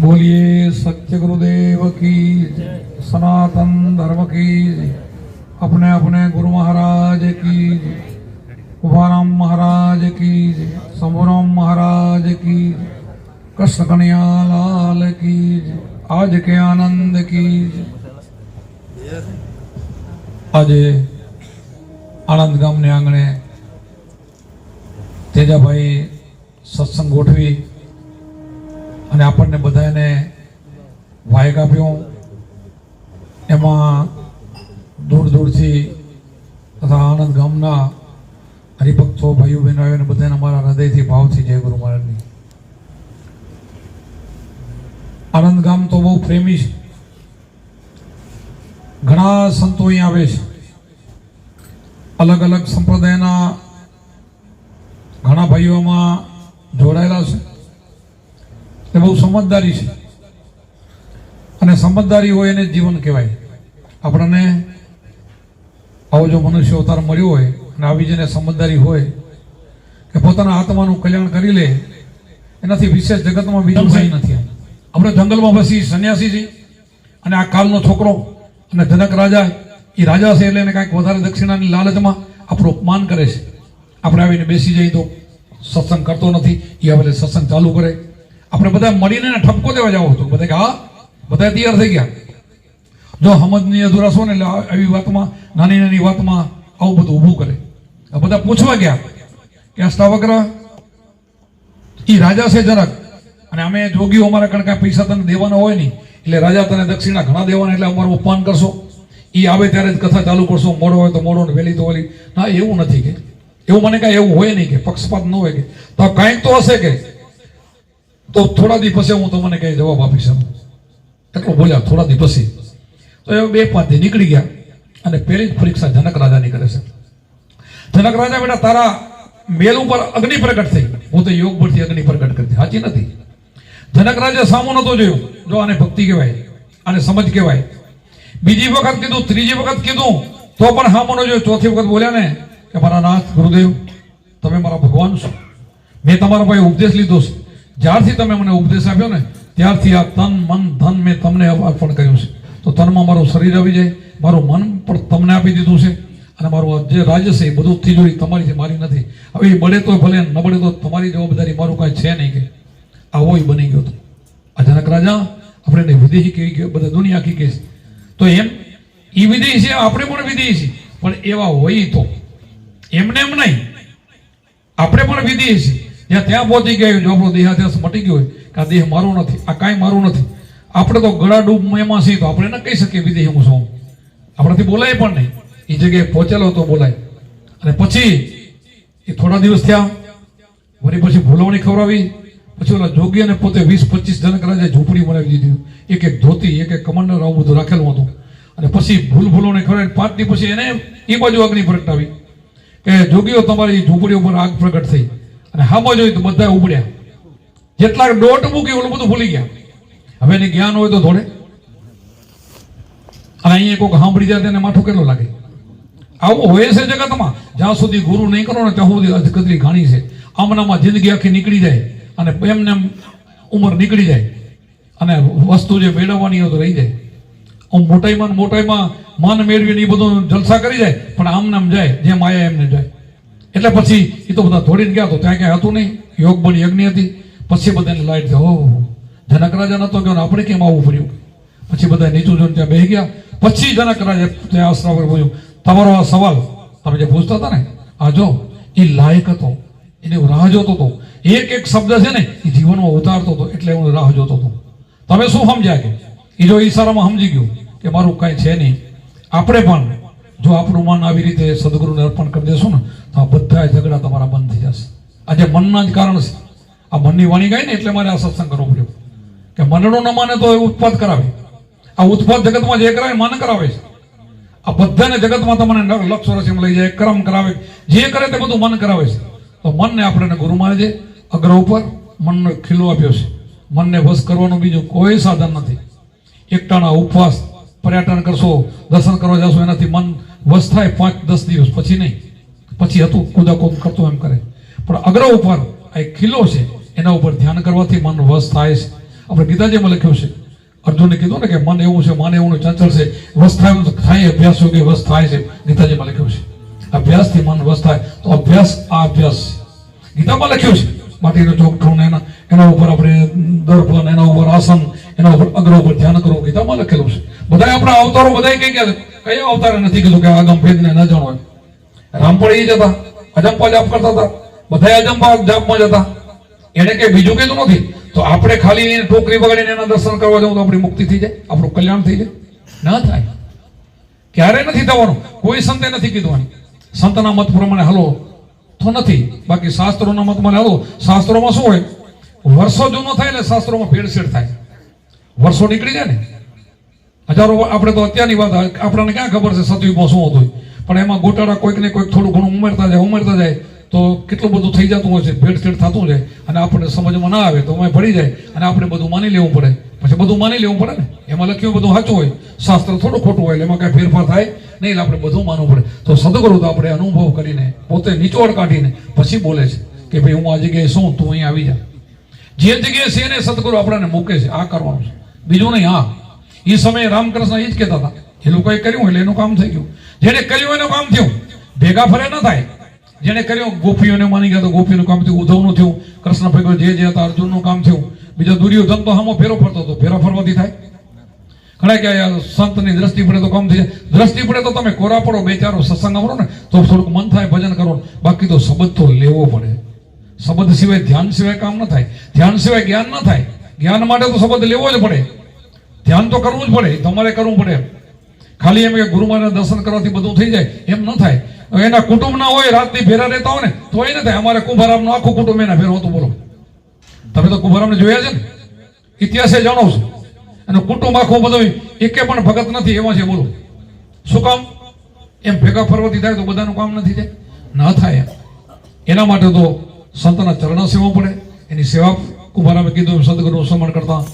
बोलिए सत्य गुरुदेव की जय, सनातन धर्म की जय, अपने अपने गुरु महाराज की जय, उभाराम महाराज की जय, शंभुराम महाराज की जय, कृष्ण कन्हैया लाल की जय, आज के आनंद की जय। આજે આણંદ ગામને આંગણે તેજાભાઈ સત્સંગ ગોઠવી અને આપણને બધાને વાયક આપ્યો. એમાં દૂર દૂરથી તથા આણંદ ગામના હરિભક્તો, ભાઈઓ બહેનો આવ્યો બધાને અમારા હૃદયથી ભાવથી જય ગુરુ મહારાજની. આણંદ ગામ તો બહુ પ્રેમી છે. ઘણા સંતો અહીં આવે છે. અલગ અલગ સંપ્રદાયના ઘણા ભાઈઓમાં જોડાયેલા છે. એ બહુ સમજદારી છે. અને સમજદારી હોય એને જીવન કહેવાય. આપણને આવો જો મનુષ્ય અવતાર મળ્યો હોય અને આવી જેને સમજદારી હોય કે પોતાના આત્માનું કલ્યાણ કરી લે, એનાથી વિશેષ જગતમાં બીજું કંઈ નથી. આપણે જંગલમાં બસી સંન્યાસી છીએ અને આ કાલનો છોકરો અને જનક રાજા, એ રાજા છે એટલે એને કાંઈક વધારે દક્ષિણાની લાલચમાં આપણું અપમાન કરે છે. આપણે આવીને બેસી જઈએ તો સત્સંગ કરતો નથી, એ હવે સત્સંગ ચાલુ કરે. આપણે બધા મળીને એને ઠપકો દેવા જાવ હતું બધા કે, હા, બધા તૈયાર થઈ ગયા. જો હમદની અધુરા છો ને, એટલે આવી વાતમાં, નાની નાની વાતમાં આવું બધું ઊભું કરે. બધા પૂછવા ગયા કે, આ સ્થાવગ્રહ એ રાજા છે જનક અને અમે જોગીઓ, અમારા કણ કાંઈ પૈસા તને દેવાના હોય નહીં? એટલે રાજા તને દક્ષિણા ઘણા દેવાના, એટલે અમારું અપમાન કરશો? એ આવે ત્યારે જ કથા ચાલુ કરશો. મોડો હોય તો મોડો ને વહેલી તો વહેલી. ના, એવું નથી કે એવું મને કાંઈ એવું હોય નહીં કે, પક્ષપાત ન હોય કે. તો કાંઈક તો હશે કે. તો થોડા દી પછી હું તમને કઈ જવાબ આપીશ એમ. એટલું બોલ્યા થોડા દી પછી. તો એ બે પાંચથી નીકળી ગયા અને પહેલી જ પરીક્ષા જનક રાજાની કરે છે. જનક રાજા બેટા તારા મેલ ઉપર અગ્નિ પ્રગટ થઈ. હું તો યોગ પરથી અગ્નિ પ્રગટ કરતી સાચી નથી. જનક રાજા સામો નતો જોયો. જો આને ભક્તિ કહેવાય, આને સમજ કહેવાય. બીજી વખત કીધું, ત્રીજી વખત કીધું, તો પણ સામો ન જોયો. ચોથી વખત બોલ્યા ને કે મારા નાથ, ગુરુદેવ, તમે મારા ભગવાન છો. મેં તમારા પાસે ઉપદેશ લીધો છે. જ્યારથી તમે મને ઉપદેશ આપ્યો ને, ત્યારથી આ તન, મન, ધન મેં તમને અર્પણ કર્યું છે. તો તનમાં મારું શરીર આવી જાય, મારું મન પણ તમને આપી દીધું છે. અને મારું જે રાજ્ય છે, એ બધું તિજોરી તમારી છે, મારી નથી. હવે એ બળે તો ભલે, ન બળે તો તમારી જવાબદારી મારું કાંઈ છે નહીં કે આવો એ બની ગયો તો. આ જનક રાજા, આપણે એને વિદેહી કહી ગયો, બધા દુનિયા આખી કહે તો એમ એ વિદેહી છે, આપણે પણ વિદેહી છીએ. પણ એવા હોય તો. એમને એમ નહીં. આપણે પણ વિધિ છે જ્યાં ત્યાં પહોંચી ગયા જો આપણો દેહાદ્યાસ મટી ગયો હોય, કે આ દેહ મારો નથી, આ કાંઈ મારું નથી. આપણે તો ગળા ડૂબ એમાં છીએ, તો આપણે ન કહી શકીએ વિદેહ હું છું. આપણાથી બોલાય પણ નહીં. એ જગ્યાએ પહોંચેલો તો બોલાય. અને પછી, એ થોડા દિવસ થયા, વળી પછી ભૂલવણી ખવડાવી. પછી ઓલા જોગી અને પોતે વીસ પચીસ જનક રાજાએ ઝૂંપડી બનાવી દીધી. એક એક ધોતી, એક એક કમંડર આવું બધું રાખેલું હતું. અને પછી ભૂલ ભૂલવણી ખવડાવી પાંચ દી પછી એને એ બાજુ અગ્નિ પ્રગટાવી. કે જોગીઓ તમારી ઝૂંપડી ઉપર આગ પ્રગટ થઈ. અને હામાં જોઈ તો બધા ઉબડ્યા. જેટલા દોટ મૂકી ઓલું બધું ભૂલી ગયા. હવે એને જ્ઞાન હોય તો થોડે અને અહીંયા કોઈક સાંભળી જાય તેને માથું કેટલું લાગે? આવું હોય છે જગતમાં. જ્યાં સુધી ગુરુ નહીં કરો ને ત્યાં સુધી અધકતરી ઘાણી છે. આમનામાં જિંદગી આખી નીકળી જાય અને એમને ઉંમર નીકળી જાય. અને વસ્તુ જે મેળવવાની હોય તો રહી જાય. આમ મોટાઈમાં મોટાઈમાં માન મેળવીને એ બધું જલસા કરી જાય, પણ આમ નામ જાય, જે માયા એમને જાય. એટલે પછી એ તો બધા થોડીને ગયા તો ત્યાં ક્યાંય હતું નહીં. યોગ બની યજ્ઞ હતી. પછી બધાને લાઈટ ઓહ. જનક રાજા નતો ગયો આપણે કેમ આવવું પડ્યું પછી બધા નીચું જોઈને ત્યાં બેસી ગયા. પછી જનક રાજા ત્યાં આસરા પર પૂછ્યું, તમારો આ સવાલ તમે જે પૂછતા હતા ને, આ જો એ લાયક હતો. એને હું રાહ જોતો હતો. એક એક શબ્દ છે ને એ જીવનમાં ઉતારતો હતો, એટલે હું રાહ જોતો હતો. તમે શું સમજ્યા કે? એ જો ઈશારામાં સમજી ગયું. કે મારું કાંઈ છે નહીં. આપણે પણ જો આપણું મન આવી રીતે સદગુરુને અર્પણ કરી દેશું ને, તો આ બધા ઝઘડા તમારા બંધ થઈ જશે. આજે મનના જ કારણ છે. આ મનની વાણી ગાય ને એટલે મારે આ સત્સંગ કરવો પડ્યો. કે મનનું ન માને તો એ ઉત્પાદ કરાવે. આ ઉત્પાદ જગતમાં જે કરાવે મન કરાવે છે. આ બધાને જગતમાં તમને લક્ષ વર્ષમાં લઈ જાય, ક્રમ કરાવે. જે કરે તે બધું મન કરાવે છે. તો મનને આપણે ગુરુ છે. અગ્ર ઉપર મનનો ખીલો આપ્યો છે. મનને વશ કરવાનું બીજું કોઈ સાધન નથી. એકટાણા ઉપવાસ પર્યટન કરશો, દર્શન કરવા જશો, એનાથી મન વસ થાય પાંચ, દસ દિવસ. પછી નહીં. પછી હતું કુદાકુદ કરતો એમ કરે. પણ અગ્ર ઉપર આ એક ખીલો છે, એના ઉપર ધ્યાન કરવાથી મન વશ થાય છે. આપણે ગીતાજીમાં લખ્યું છે. અર્જુને કીધું ને કે મન એવું છે, મન એવું ચંચળ છે. વશ થાય થાય, અભ્યાસ યોગે વસ્ત થાય છે. ગીતાજીમાં લખ્યું છે. અભ્યાસથી મન વશ થાય. તો અભ્યાસ આ અભ્યાસ ગીતામાં લખ્યું છે. માટીનો ચોકઠું એના એના ઉપર આપણે દર્પણ, એના ઉપર આસન એના ઉપર અગ્ર ઉપર ધ્યાન કરો ગીતામાં લખેલું છે. બધા આપણા અવતારો બધા કઈ ગયા કયા અવતારે નથી કીધું કે આગમ ભેદને ન જાણો રામ પણ એ જતા, અજંપા જાપ કરતા હતા. બધા અજંપા જાપમાં જતા. એને કઈ બીજું કીધું નથી? તો આપણે ખાલી એને ટોકરી બગાડીને એના દર્શન કરવા જવું તો આપણી મુક્તિ થઈ જાય, આપણું કલ્યાણ થઈ જાય. ના થાય. ક્યારે નથી થવાનું? કોઈ સંતે નથી કીધું સંતના મત પ્રમાણે હલો તો નથી. બાકી શાસ્ત્રોના મત પ્રમાણે હલો. શાસ્ત્રોમાં શું હોય? વર્ષો જૂનો થાય એટલે શાસ્ત્રોમાં ભેળસેળ થાય. વર્ષો નીકળી જાય ને? હજારો આપણે તો અત્યારની વાત આપણને ક્યાં ખબર છે સતયુગમાં શું હતું? પણ એમાં ગોટાળા કોઈક ને કોઈક થોડું ઘણું ઉમેરતા જાય ઉમેરતા જાય, તો કેટલું બધું થઈ જતું હોય છે, ભેળસેળ થતું જાય, અને આપણને સમજમાં ના આવે, તો અમે ભળી જાય, અને આપણે બધું માની લેવું પડે. પછી બધું માની લેવું પડે ને? એમાં લખ્યું બધું સાચું હોય. શાસ્ત્ર થોડું ખોટું હોય એમાં કાંઈ ફેરફાર થાય નહીં, એટલે આપણે બધું માનવું પડે. તો સદગુરુ તો આપણે અનુભવ કરીને, પોતે નીચોડ કાઢીને, પછી બોલે છે કે ભાઈ હું આ જગ્યાએ શું? તું અહીં આવી જા. જે જગ્યાએ છે એને સદગુરુ આપણને મૂકે છે. આ કરવાનું છે. બીજું નહીં, હા. એ સમયે રામકૃષ્ણ એ જ કહેતા હતા. એ લોકોએ કર્યું એટલે એનું કામ થઈ ગયું. જેને કર્યું એનું કામ થયું, ભેગા ફરે ન થાય. જેને કર્યું, ગોપીઓને માની ગયા તો ગોપીનું કામ થયું, ઉદ્ધવનું થયું, કૃષ્ણ ભગવાન જે જે હતા અર્જુનનું કામ થયું. બીજો દુર્યોધન તો હામો ફેરો ફરતો હતો, ફેરા ફરવાથી થાય. ઘણા કે સંતની દ્રષ્ટિ પડે તો કામ થઈ જાય. દ્રષ્ટિ પડે તો તમે કોરા પડો, બે ચારો સત્સંગ આવો ને, તો થોડુંક મન થાય, ભજન કરો. બાકી તો શબ્દ તો લેવો પડે. શબ્દ સિવાય ધ્યાન સિવાય કામ ન થાય. ધ્યાન સિવાય જ્ઞાન ન થાય. જ્ઞાન માટે તો શબ્દ લેવો જ પડે. ધ્યાન તો કરવું જ પડે, તમારે કરવું પડે. ખાલી એમ કે ગુરુ મહારાજ દર્શન કરવાથી બધું થઈ જાય, એમ ન થાય. એના કુટુંબ ના હોય, રાતની ભેરા રહેતા હોય ને તો એ ન થાય. અમારે કુંભારામનું આખું કુટુંબ એના ભેરો હતું બોલો. તમે તો કુંભારામને જોયા છે ને? ઇતિહાસે જાણો છો. અને કુટુંબ આખું બધું એકે પણ ભગત નથી, એમાં છે બોલો. શું કામ? એમ ભેગા ફરવાથી થાય તો બધાનું કામ નથી થાય? ન થાય એમ. એના માટે તો સંતના ચરણ સેવા પડે, એની સેવા કુમારામે કીધું સદગુરુનું સમરણ કરતા,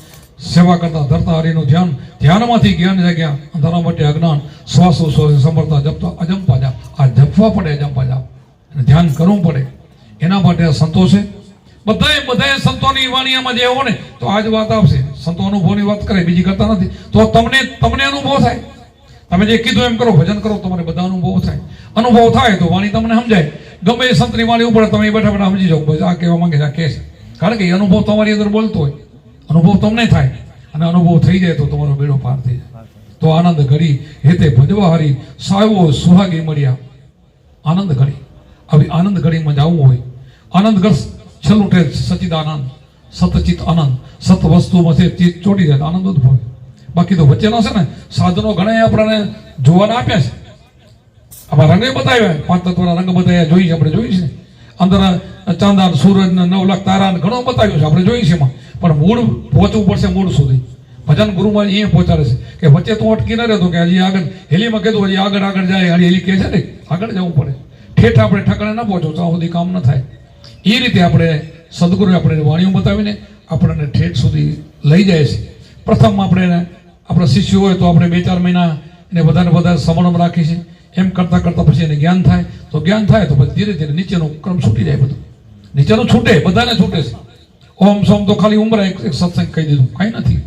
સેવા કરતા, ધરતા, હરિનું ધ્યાન, ધ્યાનમાંથી જ્ઞાન જાગ્યા. અંધારા માટે અજ્ઞાન, શ્વાસો શ્વાસ સંભળતા, જપતા અજંપા જાપ આ જપવા પડે અજંપા જાપ અને ધ્યાન કરવું પડે. એના માટે આ સંતો છે. બધાએ બધાએ સંતોની વાણીયામાં જે હોય ને, તો આ જ વાત આવશે. સંતો અનુભવની વાત કરે, બીજી કરતા નથી. તો તમને તમને અનુભવ થાય. તમે જે કીધું એમ કરો, ભજન કરો, તમારે બધા અનુભવ થાય. અનુભવ થાય તો વાણી તમને સમજાય. ગમે એ સંતની વાણી ઉપર તમે બેઠા બેઠા સમજી જાઓ. આ કહેવા માંગે છે, આ કહે છે. કારણ કે એ અનુભવ તમારી અંદર બોલતો હોય. અનુભવ તમને થાય. અને અનુભવ થઈ જાય તો તમારો બેડો પાર થઈ જાય. તો આનંદ ઘડી. હેતે ભજવા હરી સાવો સુહાગી મળ્યા. આનંદ ઘડી. આવી આનંદ ઘડીમાં જવું હોય. આનંદ ઘર છેલ્લું ઠેર સચિદાનંદ, સતચિત આનંદ. સત વસ્તુમાં છે ચિત્ત ચોટી જાય, આનંદ ઉદભવે. બાકી તો વચ્ચેનો છે ને, સાધનો ઘણા આપણને જોવાના આપ્યા છે. આમાં રંગે બતાવ્યા. પાંચ તત્વના રંગ બતાવ્યા. જોઈ છે આપણે, જોઈ છે. અંદર ચાંદા સૂરજ ને નવ લાખ તારા ઘણો બતાવ્યું છે. આપણે જોઈએ છીએ પણ મૂળ પહોંચવું પડશે મૂળ સુધી. ભજન ગુરુમાં એ પહોંચાડે છે. કે વચ્ચે તું અટકી ન રહેતો કે હજી આગળ, હેલીમાં કીધું, હજી આગળ આગળ જાય, હજી હેલી કહે છે ને, આગળ જવું પડે. ઠેઠ આપણે ઠકાણે ન પહોંચો, ત્યાં સુધી કામ ન થાય. એ રીતે આપણે સદગુરુએ આપણે વાણીઓ બતાવીને આપણને ઠેઠ સુધી લઈ જાય છે. પ્રથમ આપણે આપણા શિષ્યો હોય તો આપણે બે ચાર મહિના એને વધારે વધારે સમણમાં રાખીએ છીએ એમ કરતાં કરતાં પછી એને જ્ઞાન થાય. તો જ્ઞાન થાય તો પછી ધીરે ધીરે નીચેનો ક્રમ છૂટી જાય બધું. નીચેનું છૂટે, બધાને છૂટે છે. ઓમ સોમ તો ખાલી ઉમરા એક સત્સંગ કહી દીધું. કાંઈ નથી.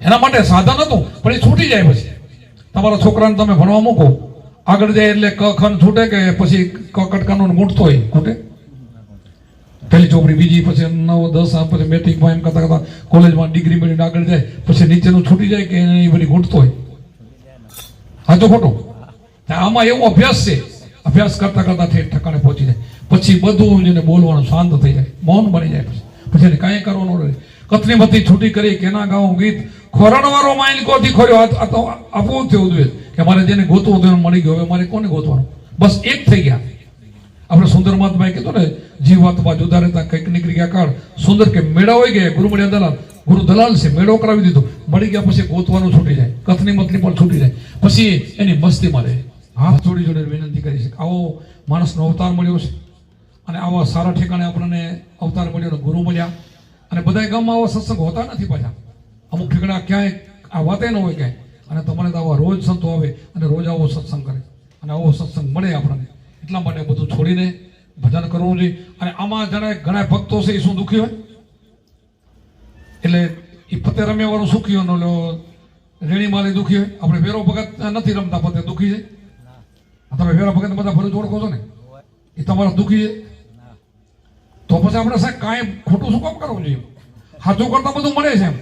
એના માટે સાધન હતું, પણ એ છૂટી જાય પછી. તમારા છોકરાને તમે ભણવા મૂકો. આગળ જાય એટલે ક ખન છૂટે કે પછી ક કટકાનો ગુંઠતો હોય, ખૂટે. પહેલી ચોપડી, બીજી પછી નવ, દસ પછી મેટ્રિકમાં એમ કરતા કરતા કોલેજમાં ડિગ્રી મેળવીને આગળ જાય, પછી નીચેનું છૂટી જાય કે એને બધી ગુંઠતો હોય. ખોટું તો આમાં એવો અભ્યાસ છે. અભ્યાસ કરતા કરતા ઠેર ઠકાણે પહોંચી જાય. પછી બધું એને બોલવાનું શાંત થઈ જાય. મૌન બની જાય પછી. પછી એને કાંઈ કરવાનું રહે. કથની બધી છૂટી કરી કેના ગાવું ગીત ખોરણવાળો માઇન કોથી ખોર્યો? આ તો આપવું થયું જોઈએ કે મારે જેને ગોતવું હતું મળી ગયું. હવે મારે કોને ગોતવાનું? બસ એક થઈ ગયા. આપણે સુંદર મહાત્માએ કીધું ને, જીવાતમાં જુદા રહેતા કંઈક નીકળી ગયા કાળ. સુંદર કે મેળા હોય ગયા. ગુરુ મળ્યા દલાલ. ગુરુ દલાલ છે, મેળો કરાવી દીધો. મળી ગયા પછી ગોતવાનું છૂટી જાય. કથની મતની પણ છૂટી જાય. પછી એની મસ્તીમાં રહે. હાથ જોડી જોડે વિનંતી કરી છે આવો માણસનો અવતાર મળ્યો છે. અને આવા સારા ઠેકાણે આપણને અવતાર મળ્યો અને ગુરુ મળ્યા. અને બધા ગામમાં આવા સત્સંગ હોતા નથી પાછા. અમુક ઠેકાણા ક્યાંય આ વાતે ન હોય ક્યાંય. અને તમારે તો આવા રોજ સંતો આવે અને રોજ આવો સત્સંગ કરે. અને આવો સત્સંગ મળે આપણને. એટલા માટે બધું છોડીને ભજન કરવું જોઈએ. અને આમાં જણાય ઘણા ભક્તો છે એ શું દુઃખી હોય? એટલે એ પતે રમ્યા વાળું સુખી હોય રેણી માલી દુઃખી હોય. આપણે વેરો ભગત નથી રમતા, પતે દુઃખી છે. તમે વેરા ભગત બધા ભરૂચ ઓળખો છો ને? એ તમારા દુઃખી તો પછી આપણે સાહેબ કાંઈ ખોટું શું કામ કરવું જોઈએ? સાચું કરતા બધું મળે છે એમ.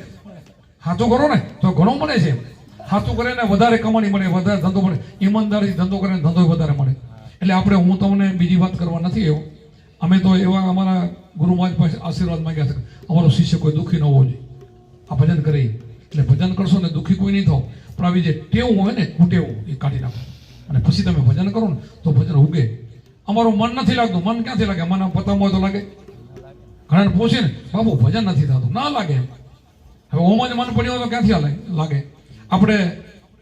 સાચું કરો ને, તો ઘણું મળે છે સાચું કરે ને વધારે કમાણી મળે, વધારે ધંધો મળે. ઈમાનદારી ધંધો કરે ને ધંધો વધારે મળે. એટલે આપણે, હું તમને બીજી વાત કરવા નથી એવો અમે તો એવા અમારા ગુરુ મહારાજ પાસે આશીર્વાદ માંગ્યા છે અમારો શિષ્ય કોઈ દુઃખી ન હોવો જોઈએ. આ ભજન કરી એટલે ભજન કરશો ને દુઃખી કોઈ નહીં થાવ. પણ આવી જે ટેવું હોય ને, કુટેવું, એ કાઢી નાખો. અને પછી તમે ભજન કરો ને તો ભજન ઉગે. અમારું મન નથી લાગતું. મન ક્યાંથી લાગે? મને પતંગ હોય તો લાગે. ઘણા પૂછે ને, બાબુ, ભજન નથી થતું. ના લાગે. હવે ઓમાં જ મન પડ્યું હોય તો ક્યાંથી લાગે. આપણે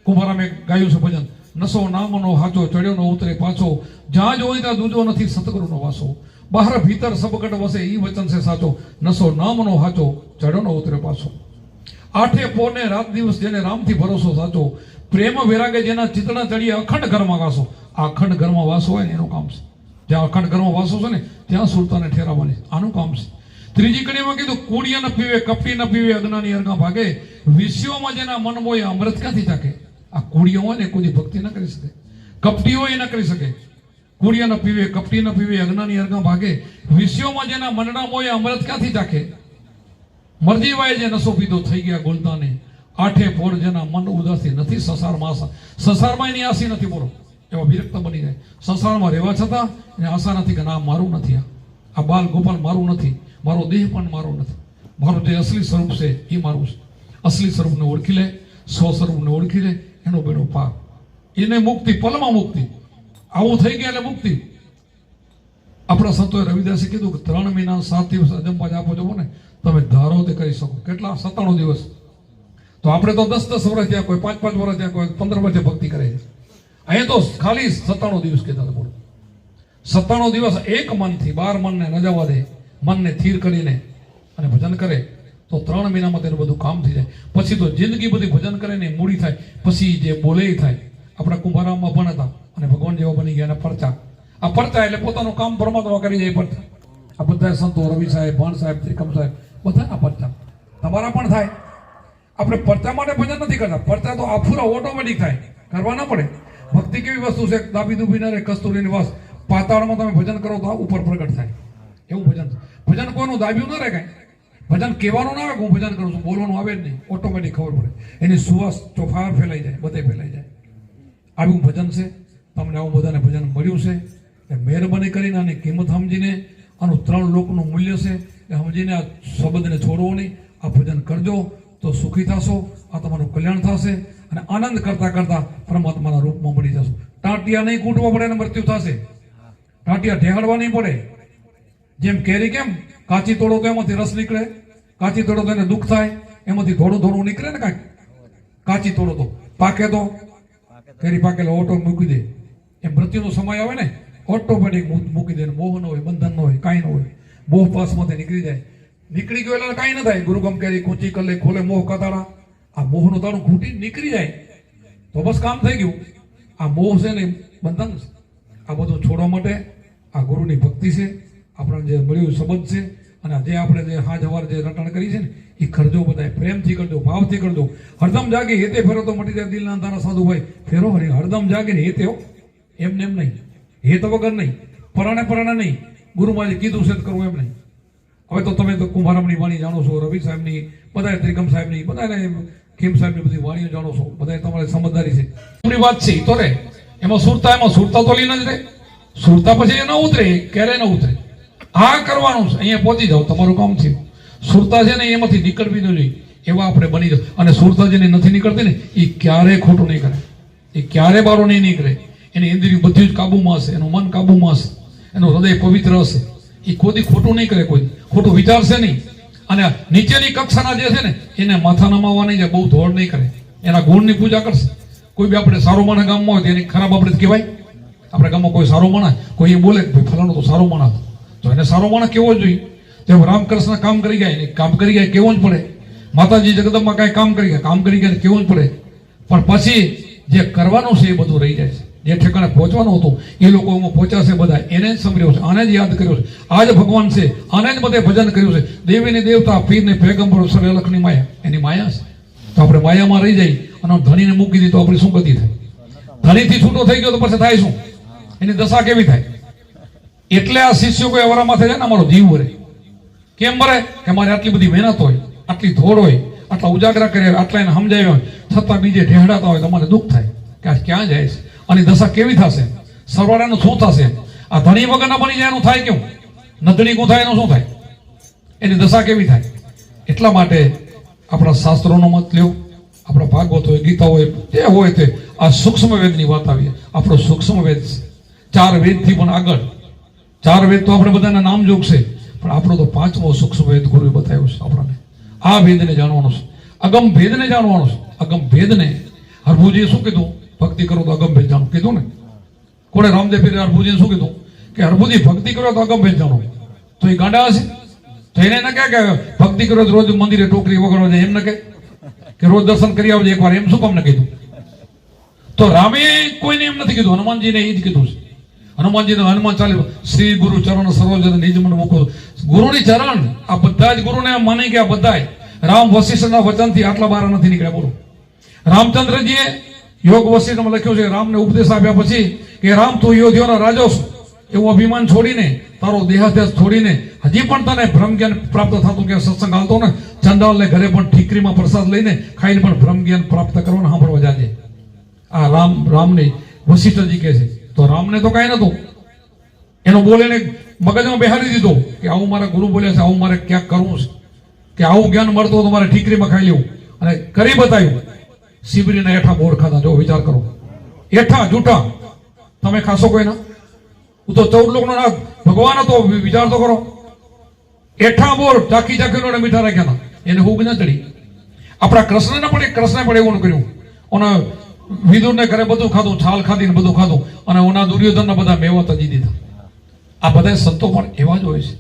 કુંભારામે ગાયું છે ભજન. નસો નામનો હાચો ચડ્યો નો ઉતરે પાછો. જ્યાં જોઈ ત્યાં દૂજો નથી, સતગુરુનો વાસો. બહાર ભીતર સબકટ વસે એ વચન છે સાચો. નસો નામનો હાચો ચડ્યો નો ઉતરે પાછો. આઠે પોને રાત દિવસ જેને રામથી ભરોસો થતો, પ્રેમ વેરાગે જેના ચિતણા તળીએ અખંડ ઘરમાં વાસો. આ અખંડ ઘરમાં વાસો હોય ને એનું કામ છે. જ્યાં અખંડ ઘરમાં વાસો છે ને, ત્યાં સુરતાને છે. આનું કામ છે. ત્રીજી કડીમાં કીધું કુડિયા ન પીવે કપટી ન પીવે, અજ્ઞાની અર્ગા ભાગે. વિષયોમાં જેના મન મોય અમૃત ક્યાંથી ચાકે આ કુડિયો હોય ને કોઈ ભક્તિ ન કરી શકે. કપટી હોય એ ન કરી શકે. કુડિયા ન પીવે, કપટી ન પીવે, અજ્ઞાની અર્ગા ભાગે. વિષયોમાં જેના મનના મોય અમૃત ક્યાંથી ચાકે મરજી વાય જે નસો પીધો થઈ ગયા ગોલતાને આઠે પોર જેના મન ઉદાસી નથી, સંસારમાં આશા. સંસારમાં એની આશી નથી, બોલો. એવા વિરક્ત બની જાય. સંસારમાં રહેવા છતાં એને આશા નથી કે ના મારું નથી આ. આ બાલ ગોપાલ મારું નથી. મારો દેહ પણ મારો નથી. મારું જે અસલી સ્વરૂપ છે, એ મારું છે. અસલી સ્વરૂપને ઓળખી લે, સ્વ સ્વરૂપને ઓળખી લે, એનો બેડો પાર. એને મુક્તિ, પલમાં મુક્તિ. આવું થઈ ગયા એટલે મુક્તિ. આપણા સંતોએ રવિદાસે કીધું કે ત્રણ મહિના સાત દિવસ અજંપાજ આપો છો ને. તમે ધારો તે કરી શકો. કેટલા? સત્તાણું દિવસ. તો આપણે તો દસ દસ વર્ષ ત્યાં કોઈ, પાંચ પાંચ વર્ષ ત્યાં કોઈ, પંદર વર્ષે ભક્તિ કરે છે. અહીંયા તો ખાલી સત્તાણું દિવસ કહેતા હતા બોલો. સત્તાણું દિવસ એક મનથી, બાર મનને ન જવા દે, મનને થીર કરીને અને ભજન કરે, તો ત્રણ મહિનામાં તેનું બધું કામ થઈ જાય. પછી તો જિંદગી બધી ભજન કરે ને મૂડી થાય. પછી જે બોલે થાય. આપણા કુંભારામમાં પણ હતા અને ભગવાન જેવા બની ગયા અને પરચા. આ પરચા એટલે પોતાનું કામ પરમાત્મા કરી જાય પરચા. આ બધા સંતો રવિ સાહેબ ભણ સાહેબ, ત્રિકમ સાહેબ બધાના પરચા. તમારા પણ થાય. આપણે પરચા માટે ભજન નથી કરતા. પરચા તો આફુરા ઓટોમેટિક થાય. કરવા ના પડે. ભક્તિ કેવી વસ્તુ છે? દાબી દુબી ના રે કસ્તુરી વસ. પાતાળમાં તમે ભજન કરો તો આ ઉપર પ્રગટ થાય. એવું ભજન ભજન કોઈનું દાબ્યું ન રહે કાંઈ. ભજન કહેવાનું ના આવે હું ભજન કરું છું. બોલવાનું આવે જ નહીં. ઓટોમેટિક ખબર પડે. એની સુવાસ ચોફાર ફેલાઈ જાય. બધે ફેલાઈ જાય. આવ્યું ભજન છે. તમને આવું બધાને ભજન મળ્યું છે. મહેરબાની કરીને આની કિંમત સમજીને આનું ત્રણ લોકનું મૂલ્ય છે. સમજીને આ શબ્દને છોડવો નહીં, આ ભજન કરજો, તો સુખી થશો, આ તમારું કલ્યાણ થશે અને આનંદ કરતા કરતા પરમાત્માના રૂપમાં મળી જશો. ટાંટિયા નહીં કૂટવા પડે અને મૃત્યુ થશે. ટાંટિયા ઢેહાડવા નહીં પડે. જેમ કેરી કેમ, કાચી તોડો તો એમાંથી રસ નીકળે, કાચી તોડો તો એને દુઃખ થાય, એમાંથી થોડું થોડું નીકળે ને કાંઈક. કાચી તોડો તો પાકે તો. કેરી પાકેલો ઓટો મૂકી દે. એમ મૃત્યુનો સમય આવે ને, ઓટોમેટિક મૂકી દે મોહ ન હોય બંધન ન હોય કાંઈ ન હોય. મોહ પાસમાંથી નીકળી જાય. નીકળી ગયો એટલે કાંઈ ન થાય. ગુરુગમ કેરી કૂંચી કલે ખોલે મોહ, કતાડા. આ મોહનું તારું ઘૂંટી નીકળી જાય. તો બસ કામ થઈ ગયું. આ મોહ છે ને, બંધન છે. આ બધું છોડવા માટે આ ગુરુની ભક્તિ છે. આપણને જે મળ્યું સંબંધ છે. અને જે આપણે જે હાજ હવાર જે રટણ કરી છે ને, એ કરજો બધાય. પ્રેમથી કરજો, ભાવથી કરજો. હરદમ જાગે, હેતે ફેરો તો મટી જાય દિલના તારા સાધુભાઈ ફેરો હરી, હરદમ જાગે ને હેતે એમને એમ નહીં. હેત વગર નહીં. પરાણે પરાણે નહીં. ગુરુમાજી કીધું છે કરવું એમ નહીં. હવે તો તમે તો કુંભારામની વાણી જાણો છો, રવિ સાહેબની, બધાય ત્રિકમ સાહેબની બધાને ખીમ સાહેબની બધી વાણીઓ જાણો છો. બધાય તમારે સમજદારી છે. એમની વાત છે તો રે. એમાં સુરતા એમાં સુરતા તો લઈને જ રે. સુરતા પછી એ ન ઉતરે ક્યારે ન ઉતરે. આ કરવાનું છે, અહીંયા પહોંચી જાવ તમારું કામ થયું. સુરતા છે ને એમાંથી નીકળવી ન જોઈએ. એવા આપણે બની જાવ અને સુરતા જેને નથી નીકળતી ને એ ક્યારે ખોટું નહીં કરે. એ ક્યારે બારો નહીં નીકળે. એની ઇન્દ્રિય બધું જ કાબુમાં હશે, એનું મન કાબુમાં હશે. એનું હૃદય પવિત્ર હશે. એ કોઈ ખોટું નહીં કરે કોઈ. ખોટું વિચારશે નહીં. અને નીચેની કક્ષાના જે છે ને, એને માથા નમાવવા નહીં જાય, બહુ ધોળ નહીં કરે. એના ગુણની પૂજા કરશે. કોઈ બી આપણે સારો માણસ ગામમાં હોય તો એની ખરાબ આપણે કહેવાય. આપણા ગામમાં કોઈ સારો માણસ કોઈ એ બોલે કે, ભાઈ, ફલાણો તો સારો માણસ તો એને સારો માણસ કેવો જ જોઈએ. તેમ રામકૃષ્ણ કામ કરી ગયા, એને કામ કરી ગયા કેવો જ પડે. માતાજી જગદંબા કાંઈ કામ કરી ગયા, કામ કરી ગયા કેવું જ પડે. પણ પછી જે કરવાનું છે એ બધું રહી જાય છે. જે ઠેકાણે પહોંચવાનું હતું, એ લોકો એમાં પહોંચ્યા બધા. એને જ સમર્યો છે, આને જ યાદ કર્યો છે. આ જ ભગવાન છે, આને જ બધે ભજન કર્યું છે. દેવીને દેવતા, પીરને પેગંબરો સરેલખની માયા. એની માયા છે. તો આપણે માયામાં રહી જઈ અને ધણીને મૂકી દીધી આપણી શું ગતિ થાય? ધણીથી છૂટો થઈ ગયો તો પછી થાય શું? એની દશા કેવી થાય? એટલે આ શિષ્યો કોઈ અવરા માથે જાય ને, અમારો જીવ વરે. કેમ મરે કે મારે આટલી બધી મહેનત હોય, આટલી ધોડ હોય, આટલા ઉજાગરા કર્યા આટલા એને સમજાવ્યા હોય. છતાં બીજે ઢેહડાતા હોય તો મને દુઃખ થાય. કે આ ક્યાં જાય છે? અને દશા કેવી થશે? સરવાળાનું શું થશે? આ ધણી વગરના બની જાય એનું થાય કેવું? નદણી કો થાય એનું શું થાય? એની દશા કેવી થાય? એટલા માટે આપણા શાસ્ત્રોનો મત લ્યો. આપણા ભાગવત હોય ગીતા હોય જે હોય તે આ સૂક્ષ્મ વેદની વાત આવી. આપણો સૂક્ષ્મ વેદ છે. ચાર વેદથી પણ આગળ. ચાર વેદ તો આપણે બધાના નામ જોગ છે પણ આપણો તો પાંચમો સૂક્ષ્મ વેદ ગુરુએ બતાવ્યો છે આપણને. આ વેદને જાણવાનો છે. અગમ ભેદને જાણવાનો છે. અગમ ભેદને હરભુજીએ શું કીધું? ભક્તિ કરો તો અગમ ભેદ કીધું ને? કોણે રામદેવ પીરે હરભુજી શું કીધું? કે હરભુજી, ભક્તિ કરો તો અગમ ભેદ તો એ ગાંડા હશે? તો એને ના કે ભક્તિ કરો રોજ મંદિરે ટોકરી વગર જાય એમ ન કે રોજ દર્શન કરી આવજો એકવાર. એમ શું કામ ન કીધું? તો રામે કોઈને એમ નથી કીધું. હનુમાનજીને એ જ કીધું છે. હનુમાનજીને હનુમાન ચાલ્યું શ્રી ગુરુ ચરણ સરોજ નિજ મન ગુરુની ચરણ, આ બધા જ ગુરુને માની ગયા બધાય રામ વશિષ્ઠના વચનથી આટલા બાર નથી નીકળ્યા. બોલો. રામચંદ્રજીએ યોગ વસીમાં લખ્યું છે, રામને ઉપદેશ આપ્યા પછી કે રામ તું યોધ્યોનો રાજો છું. એવું અભિમાન છોડીને, તારો દેહાદ્યાસ છોડીને, હજી પણ તને ભ્રમ જ્ઞાન પ્રાપ્ત થતું કે સત્સંગ હાલતો ને ચંદાલને ઘરે પણ ઠીકરીમાં પ્રસાદ લઈને ખાઈને પણ ભ્રમ જ્ઞાન પ્રાપ્ત કરવાનું સાંભળવા જાજે. આ રામ, રામને વશિષ્ઠજી કહે છે, તો રામને તો કાંઈ નતું એનો બોલ એને મગજમાં બેહાડી દીધો કે, આવું મારા ગુરુ બોલ્યા છે, આવું મારે ક્યાંક કરવું છે. કે આવું જ્ઞાન મળતું તો મારે ઠીકરીમાં ખાઈ લેવું. અને કરી બતાવ્યું. શિબરીના હેઠા બોર ખાધા જો વિચાર કરો. હેઠા, જૂઠા. તમે ખાશો કોઈના? હું તો ચૌદ લોકનો નાથ ભગવાન હતો, વિચાર તો કરો. હેઠા બોર ચાકી ચાકીનો મીઠા રાખ્યા એને હું ના ચડી. આપણા કૃષ્ણને પણ કૃષ્ણે પણ એવું કર્યું. અને વિદુરને ઘરે બધું ખાધું, છાલ ખાધી ને બધું ખાધું, અને ઓના દુર્યોધનના બધા મેવા તજી દીધા. આ બધા સંતો પણ એવા જ હોય છે.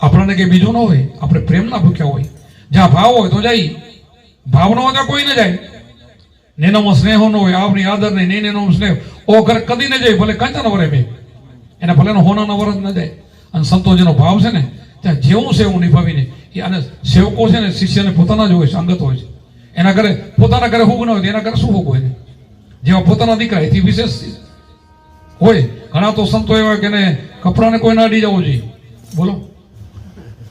આપણને કઈ બીજું ન હોય, આપણે પ્રેમના ભૂખ્યા હોય. જ્યાં ભાવ હોય તો જાય. ભાવ ન કોઈ ન જાય. નેનામાં સ્નેહો ન હોય આપણી આદર નહીં નહીં નેનો સ્નેહ. ઓ ઘર કદી ન જાય, ભલે કાંચા વરે બે. એને ભલે હોનાના વરસ ન જાય. અને સંતોષનો ભાવ છે ને, ત્યાં જેવું છે નિભાવીને, એ અને સેવકો છે ને, શિષ્યને પોતાના જ હોય છે, અંગત હોય છે. એના ઘરે પોતાના ઘરે હુગ ન હોય એના ઘરે શું હુગ હોય ને જેવા પોતાના દીકરા એથી વિશેષ હોય, ઘણા તો સંતો એવા કે ને કપડાને કોઈ ના અડી જવું જોઈએ. બોલો.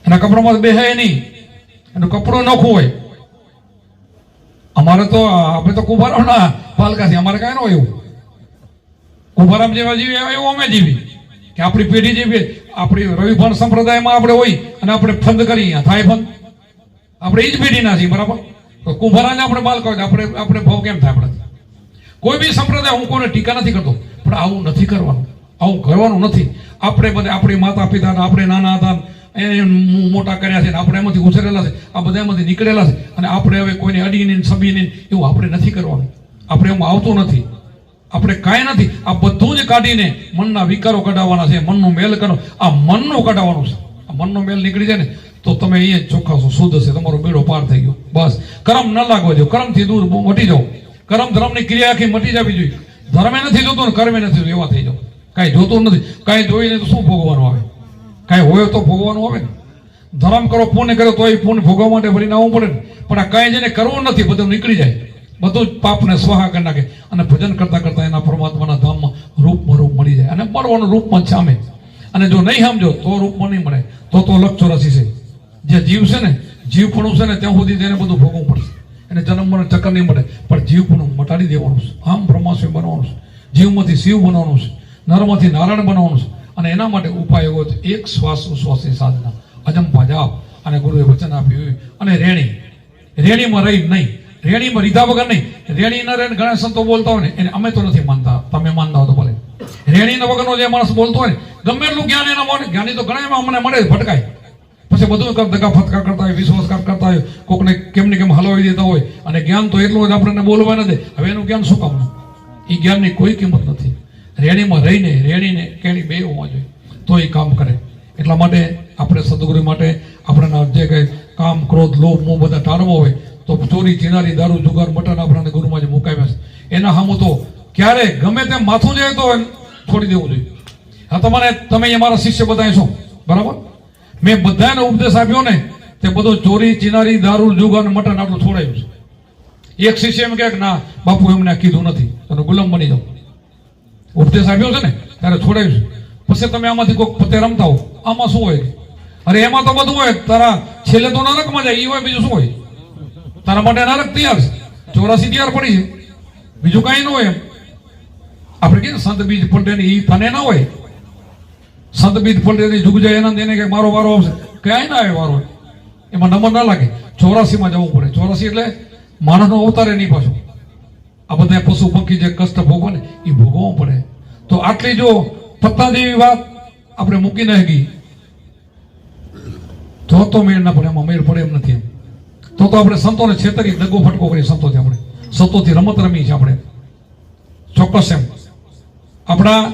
એના કપડામાં બેહાય નહીં. એનું કપડું નોખું હોય અમારે તો, આપણે તો કુંભારાના પાલકાથી અમારે કાંઈ ન હોય એવું. કુંભારામ જેવા જીવી એવું અમે જીવી. કે આપણી પેઢી જેવી આપણી રવિભાન સંપ્રદાયમાં આપણે હોય અને આપણે ફંદ અહીંયા. થાય ફંદ? આપણે એ જ પેઢીના છીએ, બરાબર? તો કુંભારાને આપણે બાલ હોય આપણે આપણે ભાવ કેમ થાય આપણે કોઈ બી સંપ્રદાય, હું કોઈને ટીકા નથી કરતો, પણ આવું નથી કરવાનું. આવું કરવાનું નથી. આપણે બધે આપણી માતા પિતાને આપણે નાના હતા એને મોટા કર્યા છે આપણે એમાંથી ઉછરેલા છે. આ બધામાંથી નીકળેલા છે. અને આપણે હવે કોઈને અડીને સબીને એવું આપણે નથી કરવાનું. આપણે એમાં આવતું નથી. આપણે કાંઈ નથી. આ બધું જ કાઢીને મનના વિકારો કઢાવવાના છે. મનનો મેલ કરો. આ મનનું કઢાવવાનું છે. આ મનનો મેલ નીકળી જાય ને તો તમે અહીંયા ચોખ્ખાશો શુદ્ધ છે. તમારો બેડો પાર થઈ ગયો. બસ. કરમ ન લાગવા દો. કરમથી દૂર મટી જાઓ. કરમ ધર્મની ક્રિયા આખી મટી જવી જોઈએ. ધર્મે નથી જોતું ને કર્મે નથી એવા થઈ જાઓ. કાંઈ જોતું નથી. કાંઈ જોઈને તો શું ભોગવાનું આવે? કાંઈ હોય તો ભોગવાનું આવે ને. ધર્મ કરો પુણ્ય કરો તો એ પુણ્ય ભોગવવા માટે ભરીને આવવું પડે ને. પણ આ કાંઈ જેને કરવું નથી, બધું નીકળી જાય. બધું જ પાપને સ્વાહા કરી નાખે. અને ભજન કરતા કરતા એના પરમાત્માના ધામમાં રૂપમાં રૂપ મળી જાય. અને મળવાનું રૂપમાં સામે. અને જો નહીં સમજો તો રૂપમાં નહીં મળે. તો તો લક્ષ છે. જે જીવ છે ને જીવપણું છે ને, ત્યાં સુધી તેને બધું ભોગવવું પડશે. એને જન્મ મરણ ચક્કર નહીં મળે. પણ જીવપણું મટાડી દેવાનું છે. આમ બ્રહ્માસ્મી બનવાનું છે. જીવમાંથી શિવ બનવાનું છે. નરમાંથી નારાયણ બનવાનું છે. અને એના માટે ઉપાય એવો એક શ્વાસ ઉશ્વાસની સાધના. અજંપા જાપ અને ગુરુએ વચન આપ્યું અને રેણી. રેણીમાં રહી નહીં. રેણીમાં રીધા વગર નહીં. રેણી ન રહીને ઘણા સંતો બોલતા હોય ને, એને અમે તો નથી માનતા. તમે માનતા હો તો ભલે. રેણી વગરનો જે માણસ બોલતો હોય ને, ગમે એટલું જ્ઞાન એના મળે જ્ઞાની તો ઘણા એમાં અમને મળે ભટકાય. પછી બધું દગા ફટકા કરતા હોય, વિશ્વાસઘાત કરતા હોય, કોકને કેમ ને કેમ હલાવી દેતા હોય. અને જ્ઞાન તો એટલું હોય આપણને બોલવા નથી હવે એનું જ્ઞાન શું કામનું? એ જ્ઞાનની કોઈ કિંમત નથી. રેણીમાં રહીને રેણીને કેણી બે હોવા જોઈએ. તો એ કામ કરે. એટલા માટે આપણે સદગુરુ માટે આપણાના જે કંઈ કામ, ક્રોધ, લોભ મોં બધા ટાળવો હોય, તો ચોરી, ચિનારી, દારૂ, જુગાર, મટન આપણાને ગુરુમાં જે મુકાવ્યા છે. એના સામું તો ક્યારે ગમે તેમ માથું જાય તો છોડી દેવું જોઈએ. હા, તમારે, તમે અમારા શિષ્ય બધા છો. બરાબર? મેં બધાને ઉપદેશ આપ્યો ને, તે બધો ચોરી, ચિનારી, દારૂ, જુગાર, મટન આટલું છોડાયું છે. એક શિષ્ય એમ કહે ના, બાપુ એમને કીધું નથી. તમે ગુલામ બની જાઓ. ઉપદેશ આવ્યો છે ને, ત્યારે છોડાયું પછી તમે આમાંથી કોઈક પતે રમતા હો. આમાં શું હોય? અરે એમાં તો બધું હોય. તારા છેલ્લે તો નરકમાં જાય એ હોય, બીજું શું હોય? તારા માટે નરક તૈયાર છે. ચોરાસી તૈયાર પડી છે. બીજું કાંઈ ન હોય એમ. આપણે કહીએ સંત બીજ પલટે એ તને ના હોય. સંત બીજ પલટે ને જુગ જાય એના એને કે મારો વારો આવશે. ક્યાંય ના આવે વારો. એમાં નંબર ના લાગે. ચોરાસીમાં જવું પડે. ચોરાસી એટલે માણસનો અવતાર એની પાછો. આ બધા પશુ પંખી જે કષ્ટ ભોગવે ને એ ભોગવવું પડે. તો આટલી જો પત્તા જેવી વાત આપણે મૂકી નાખી. તો તો મેળ ના પડે, એમાં મેળ પડે એમ નથી એમ. તો તો આપણે સંતોને છેતરી દગો ફટકો કરી સંતોથી આપણે. સંતોથી રમત રમી છે આપણે. ચોક્કસ એમ. આપણા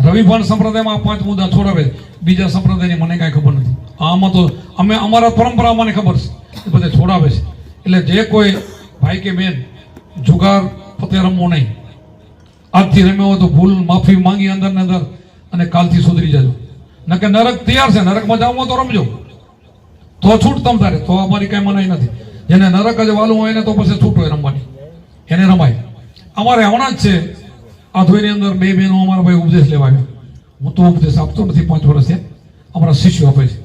રવિભાન સંપ્રદાયમાં પાંચ મુદ્દા છોડાવે બીજા સંપ્રદાયની મને કાંઈ ખબર નથી. આમાં તો અમે અમારા પરંપરા મને ખબર છે. એ બધા છોડાવે છે. એટલે જે કોઈ ભાઈ કે બેન, જુગાર પતે રમવો નહીં. આજથી રમ્યો હોય તો ભૂલ માફી માંગી અંદર ને અંદર અને કાલથી સુધરી જજો. નકે નરક તૈયાર છે, નરકમાં જાવ તો રમજો. તો છૂટ તમ તારે, તો અમારી કાંઈ મનાઈ નથી. જેને નરક જ વાલું હોય ને તો પછી છૂટ હોય રમવાની. એને રમાય. અમારે હમણાં જ છે. આધોઈની અંદર બે બહેનો અમારા ભાઈ ઉપદેશ લેવા આવ્યા. હું તો ઉપદેશ આપતો નથી પાંચ વર્ષે. અમારા શિષ્યો આપે છે.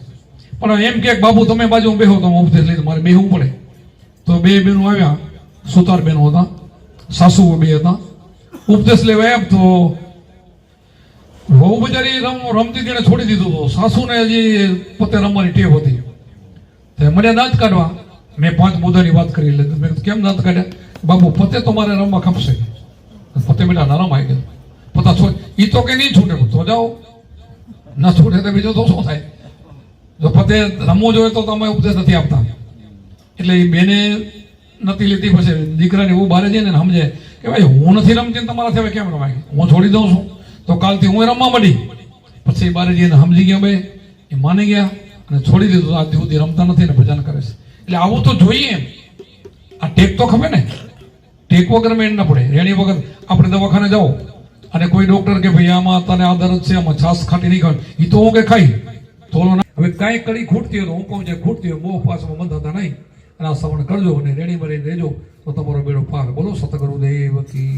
પણ એમ કે, બાબુ, તમે બાજુ બેહો, તો ઉપદેશ લઈને મારે બેહવું પડે. તો બે બહેનો આવ્યા, સુતાર બહેનો હતા. સાસુઓ બી હતા. ઉપદેશ લેવા એમ તો વહુ બજારી રમ, રમતી તેને છોડી દીધું હતું સાસુને હજી પોતે રમવાની ટેવ હતી. તે મને દાંત કાઢવા. મેં પાંચ મુદ્દાની વાત કરી લીધી મેં કેમ દાંત કાઢ્યા? બાબુ, પોતે તો મારે રમવા ખપશે. પોતે બેટા નરમ આવી ગયા. પોતા છોડ એ તો કે નહીં છૂટે, તો જાઓ. ન છૂટે તો બીજો તો શું થાય? જો પોતે રમવું જોઈએ તો તમે ઉપદેશ નથી આપતા. એટલે એ બેને નથી લીધી પછી દીકરાને એવું બારે જઈને સમજે કે ભાઈ હું નથી રમતી ને સિવાય કેમ રમાય? હું છોડી દઉં છું. તો કાલથી હું રમવા મળી પછી બારે જઈને સમજી ગયા ભાઈ એ માની ગયા અને છોડી દીધું. આજ સુધી રમતા નથી ને ભજન કરે છે. એટલે આવું તો જોઈએ એમ. આ ટેક તો ખબર ને? ટેક વગર મેળ ના પડે. રેણી વગર આપણે દવાખાને જાઓ અને કોઈ ડોક્ટર કે ભાઈ, આમાં તને આ દર્દ છે, આમાં છાસ ખાટી નહીં ખાવાની. એ તો હું કે ખાઈ. થોડો હવે કાંઈ કડી ખૂટતી હોય તો હું કહું છે ખૂટતી હોય, મોહ પાસમાં બંધાતા નહીં. આ શ્રવણ કરજો અને રેડી મળી રહેજો તો તમારો બેડો પાક બોલો સતગુરુદેવ કી